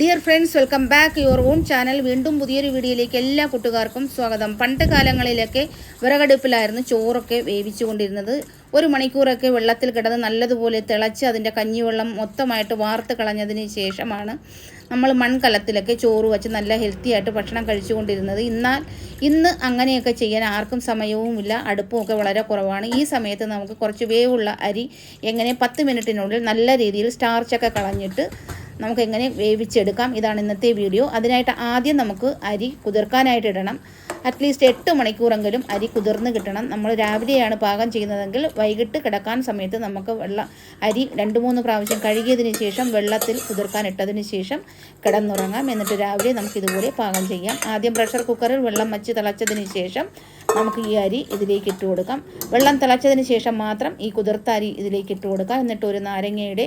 Dear friends welcome back your own channel വീണ്ടും പുതിയൊരു വീഡിയോയിലേക്ക് എല്ലാ കൂട്ടുകാർക്കും സ്വാഗതം. പണ്ട് കാലങ്ങളിലൊക്കെ വിറകടുപ്പിലായിരുന്നു ചോറൊക്കെ വേവിച്ചുകൊണ്ടിരുന്നത്. ഒരു മണിക്കൂറൊക്കെ വെള്ളത്തിൽ കിടന്ന് നല്ലതുപോലെ തിളച്ച് അതിന്റെ കഞ്ഞിവെള്ളം മൊത്തമായിട്ട് വാർത്ത് കളഞ്ഞതിന് ശേഷമാണ് നമ്മൾ മൺകലത്തിലൊക്കെ ചോറ് വെച്ച് നല്ല ഹെൽത്തി ആയിട്ട് ഭക്ഷണം കഴിച്ചുകൊണ്ടിരുന്നത്. എന്നാൽ ഇന്ന് അങ്ങനെയൊക്കെ ചെയ്യാൻ ആർക്കും സമയവുമില്ല. അടുപ്പുമൊക്കെ വളരെ കുറവാണ്. ഈ സമയത്ത് നമുക്ക് കുറച്ച് വേവുള്ള അരി എങ്ങനെ പത്ത് മിനിറ്റിനുള്ളിൽ നല്ല രീതിയിൽ സ്റ്റാർച്ചൊക്കെ കളഞ്ഞിട്ട് നമുക്ക് എങ്ങനെ വേവിച്ചെടുക്കാം? ഇതാണ് ഇന്നത്തെ വീഡിയോ അതിനായിട്ട് ആദ്യം നമുക്ക് അരി കുതിർക്കാനായിട്ട് ഇടണം. അറ്റ്ലീസ്റ്റ് എട്ട് മണിക്കൂറെങ്കിലും അരി കുതിർന്ന് കിട്ടണം. നമ്മൾ രാവിലെയാണ് പാകം ചെയ്യുന്നതെങ്കിൽ വൈകിട്ട് കിടക്കാൻ സമയത്ത് നമുക്ക് വെള്ളം അരി രണ്ട് മൂന്ന് പ്രാവശ്യം കഴുകിയതിന് ശേഷം വെള്ളത്തിൽ കുതിർക്കാൻ ഇട്ടതിന് ശേഷം കിടന്നുറങ്ങാം. എന്നിട്ട് രാവിലെ നമുക്ക് ഇതുപോലെ പാകം ചെയ്യാം. ആദ്യം പ്രഷർ കുക്കറിൽ വെള്ളം വച്ച് തിളച്ചതിന് ശേഷം നമുക്ക് ഈ അരി ഇതിലേക്ക് ഇട്ട് കൊടുക്കാം. വെള്ളം തിളച്ചതിന് ശേഷം മാത്രം ഈ കുതിർത്ത അരി ഇതിലേക്ക് ഇട്ട് കൊടുക്കാം. എന്നിട്ട് ഒരു നാരങ്ങയുടെ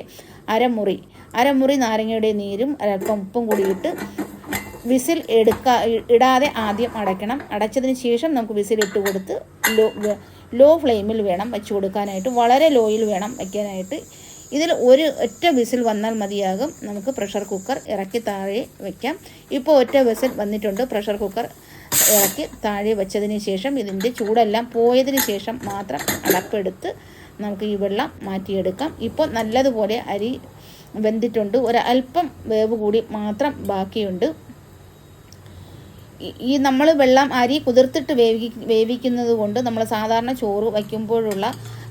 അരമുറി അരമുറി നാരങ്ങയുടെ നീരും അല്പം ഉപ്പും കൂടിയിട്ട് വിസിൽ എടുക്ക ഇടാതെ ആദ്യം അടയ്ക്കണം. അടച്ചതിന് ശേഷം നമുക്ക് വിസിൽ ഇട്ട് കൊടുത്ത് ലോ ലോ ഫ്ലെയിമിൽ വേണം വെച്ച് കൊടുക്കാനായിട്ട്. വളരെ ലോയിൽ വേണം വയ്ക്കാനായിട്ട് ഇതിൽ ഒരു ഒറ്റ വിസിൽ വന്നാൽ മതിയാകും. നമുക്ക് പ്രഷർ കുക്കർ ഇറക്കി താഴെ വയ്ക്കാം ഇപ്പോൾ ഒറ്റ വിസിൽ വന്നിട്ടുണ്ട്. പ്രഷർ കുക്കർ ഇറക്കി താഴെ വെച്ചതിന് ശേഷം ഇതിന്റെ ചൂടെല്ലാം പോയതിന് ശേഷം മാത്രം അടപ്പെടുത്ത് നമുക്ക് ഈ വെള്ളം മാറ്റിയെടുക്കാം. ഇപ്പോൾ നല്ലതുപോലെ അരി വെന്തിട്ടുണ്ട്. ഒരല്പം വേവ് കൂടി മാത്രം ബാക്കിയുണ്ട്. ഈ നമ്മൾ വെള്ളം അരി കുതിർത്തിട്ട് വേവി വേവിക്കുന്നത് കൊണ്ട് നമ്മൾ സാധാരണ ചോറ് വയ്ക്കുമ്പോഴുള്ള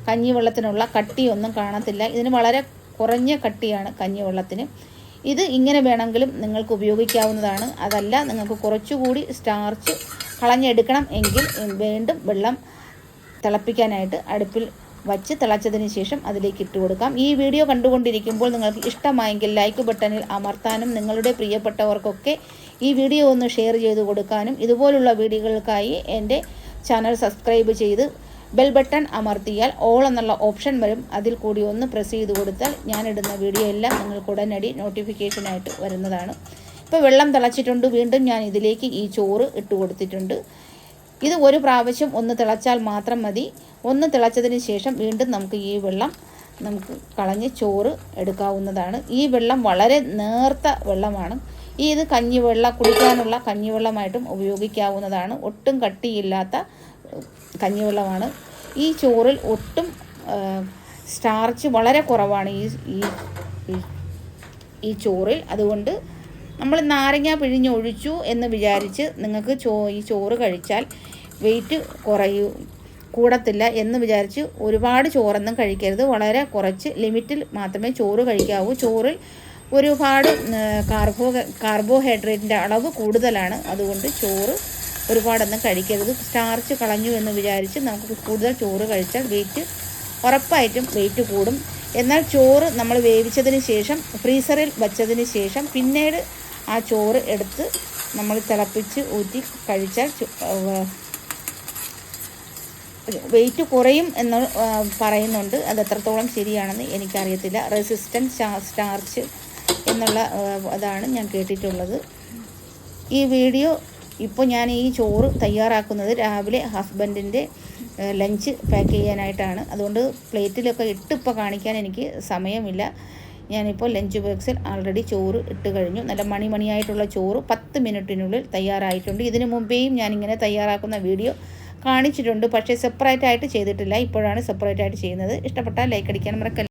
കഞ്ഞിവെള്ളത്തിനുള്ള കട്ടിയൊന്നും കാണത്തില്ല. ഇതിന് വളരെ കുറഞ്ഞ കട്ടിയാണ് കഞ്ഞി വെള്ളത്തിന്. ഇത് ഇങ്ങനെ വേണമെങ്കിലും നിങ്ങൾക്ക് ഉപയോഗിക്കാവുന്നതാണ്. അതല്ല നിങ്ങൾക്ക് കുറച്ചുകൂടി സ്റ്റാർച്ച് കളഞ്ഞെടുക്കണം എങ്കിൽ വീണ്ടും വെള്ളം തിളപ്പിക്കാനായിട്ട് അടുപ്പിൽ വച്ച് തിളച്ചതിന് ശേഷം അതിലേക്ക് ഇട്ട് കൊടുക്കാം. ഈ വീഡിയോ കണ്ടുകൊണ്ടിരിക്കുമ്പോൾ നിങ്ങൾക്ക് ഇഷ്ടമായെങ്കിൽ ലൈക്ക് ബട്ടണിൽ അമർത്താനും നിങ്ങളുടെ പ്രിയപ്പെട്ടവർക്കൊക്കെ ഈ വീഡിയോ ഒന്ന് ഷെയർ ചെയ്ത് കൊടുക്കാനും ഇതുപോലുള്ള വീഡിയോകൾക്കായി എന്റെ ചാനൽ സബ്സ്ക്രൈബ് ചെയ്ത് ബെൽ ബട്ടൺ അമർത്തിയാൽ ഓൾ എന്നുള്ള ഓപ്ഷൻ വരും. അതിൽ കൂടി ഒന്ന് പ്രസ് ചെയ്ത് കൊടുത്താൽ ഞാനിടുന്ന വീഡിയോ എല്ലാം നിങ്ങൾക്ക് ഉടനടി നോട്ടിഫിക്കേഷനായിട്ട് വരുന്നതാണ്. ഇപ്പോൾ വെള്ളം തിളച്ചിട്ടുണ്ട്. വീണ്ടും ഞാൻ ഇതിലേക്ക് ഈ ചോറ് ഇട്ട് കൊടുത്തിട്ടുണ്ട്. ഇത് ഒരു പ്രാവശ്യം ഒന്ന് തിളച്ചാൽ മാത്രം മതി. ഒന്ന് തിളച്ചതിന് ശേഷം വീണ്ടും നമുക്ക് ഈ വെള്ളം നമുക്ക് കളഞ്ഞ് ചോറ് എടുക്കാവുന്നതാണ്. ഈ വെള്ളം വളരെ നേർത്ത വെള്ളമാണ്. ഈ ഇത് കഞ്ഞിവെള്ളം കുടിക്കാനുള്ള കഞ്ഞിവെള്ളമായിട്ടും ഉപയോഗിക്കാവുന്നതാണ്. ഒട്ടും കട്ടിയില്ലാത്ത കഞ്ഞിവെള്ളമാണ്. ഈ ചോറിൽ ഒട്ടും സ്റ്റാർച്ച് വളരെ കുറവാണ് ഈ ഈ ചോറിൽ. അതുകൊണ്ട് നമ്മൾ നാരങ്ങ പിഴിഞ്ഞൊഴിച്ചു എന്ന് വിചാരിച്ച് നിങ്ങൾക്ക് ചോ ഈ ചോറ് കഴിച്ചാൽ വെയിറ്റ് കുറയൂ കൂടത്തില്ല എന്ന് വിചാരിച്ച് ഒരുപാട് ചോറൊന്നും കഴിക്കരുത്. വളരെ കുറച്ച് ലിമിറ്റിൽ മാത്രമേ ചോറ് കഴിക്കാവൂ. ചോറിൽ ഒരുപാട് കാർബോ കാർബോഹൈഡ്രേറ്റിന്റെ അളവ് കൂടുതലാണ്. അതുകൊണ്ട് ചോറ് ഒരുപാടൊന്നും കഴിക്കരുത്. സ്റ്റാർച്ച് കളഞ്ഞു എന്ന് വിചാരിച്ച് നമുക്ക് കൂടുതൽ ചോറ് കഴിച്ചാൽ വെയിറ്റ് ഉറപ്പായിട്ടും വെയിറ്റ് കൂടും. എന്നാൽ ചോറ് നമ്മൾ വേവിച്ചതിന് ശേഷം ഫ്രീസറിൽ വച്ചതിന് ശേഷം പിന്നീട് ആ ചോറ് എടുത്ത് നമ്മൾ തിളപ്പിച്ച് ഊറ്റി കഴിച്ചാൽ വെയിറ്റ് കുറയും എന്ന് പറയുന്നുണ്ട്. അത് എത്രത്തോളം ശരിയാണെന്ന് എനിക്കറിയത്തില്ല. റെസിസ്റ്റൻസ് സ്റ്റാർച്ച് എന്നുള്ള അതാണ് ഞാൻ കേട്ടിട്ടുള്ളത്. ഈ വീഡിയോ ഇപ്പോൾ ഞാൻ ഈ ചോറ് തയ്യാറാക്കുന്നത് രാവിലെ ഹസ്ബൻഡിന്റെ ലഞ്ച് പാക്ക് ചെയ്യാനായിട്ടാണ്. അതുകൊണ്ട് പ്ലേറ്റിലൊക്കെ ഇട്ടിപ്പോൾ കാണിക്കാൻ എനിക്ക് സമയമില്ല. ഞാനിപ്പോൾ ലഞ്ച് ബോക്സിൽ ആൾറെഡി ചോറ് ഇട്ട് കഴിഞ്ഞു. നല്ല മണിമണിയായിട്ടുള്ള ചോറ് പത്ത് മിനിറ്റിനുള്ളിൽ തയ്യാറായിട്ടുണ്ട്. ഇതിനു മുമ്പേയും ഞാനിങ്ങനെ തയ്യാറാക്കുന്ന വീഡിയോ കാണിച്ചിട്ടുണ്ട്. പക്ഷേ സെപ്പറേറ്റ് ആയിട്ട് ചെയ്തിട്ടില്ല. ഇപ്പോഴാണ് സെപ്പറേറ്റ് ആയിട്ട് ചെയ്യുന്നത്. ഇഷ്ടപ്പെട്ടാൽ ലൈക്ക് അടിക്കാൻ മറക്കല്ല.